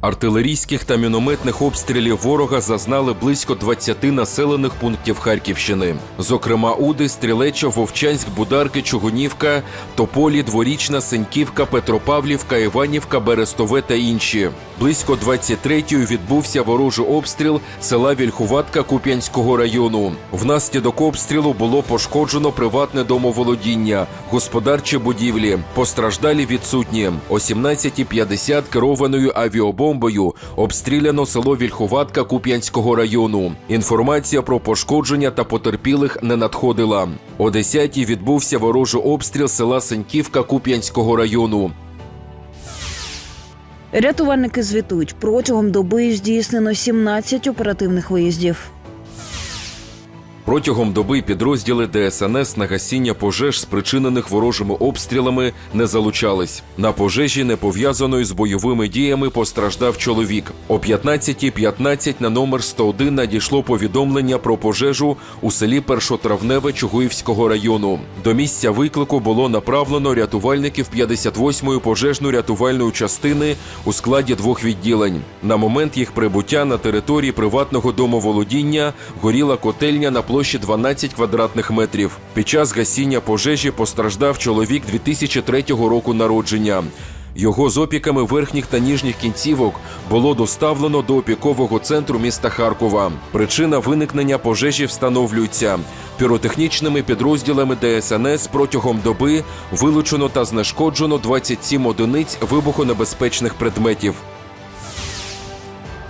Артилерійських та мінометних обстрілів ворога зазнали близько 20 населених пунктів Харківщини. Зокрема, Уди, Стрілеча, Вовчанськ, Бударки, Чугунівка, Тополі, Дворічна, Сеньківка, Петропавлівка, Іванівка, Берестове та інші. Близько 23-ї відбувся ворожий обстріл села Вільхуватка Куп'янського району. Внаслідок обстрілу було пошкоджено приватне домоволодіння, господарчі будівлі. Постраждалі відсутні. О 17.50 керованою авіабомбою обстріляно село Вільховатка Куп'янського району. Інформація про пошкодження та потерпілих не надходила. О 10-й відбувся ворожий обстріл села Сеньківка Куп'янського району. Рятувальники звітують, протягом доби здійснено 17 оперативних виїздів. Протягом доби підрозділи ДСНС на гасіння пожеж, спричинених ворожими обстрілами, не залучались. На пожежі, не пов'язаної з бойовими діями, постраждав чоловік. О 15.15 на номер 101 надійшло повідомлення про пожежу у селі Першотравневе Чугуївського району. До місця виклику було направлено рятувальників 58-ї пожежно-рятувальної частини у складі двох відділень. На момент їх прибуття на території приватного домоволодіння горіла котельня на площі 12 квадратних метрів. Під час гасіння пожежі постраждав чоловік 2003 року народження. Його з опіками верхніх та ніжніх кінцівок було доставлено до опікового центру міста Харкова. Причина виникнення пожежі встановлюється. Піротехнічними підрозділами ДСНС протягом доби вилучено та знешкоджено 27 одиниць вибухонебезпечних предметів.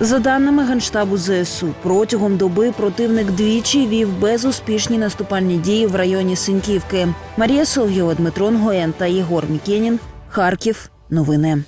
За даними Генштабу ЗСУ, протягом доби противник двічі вів безуспішні наступальні дії в районі Синьківки. Марія Соловйова, Дмитро Гоєн та Єгор Мікенін. Харків. Новини.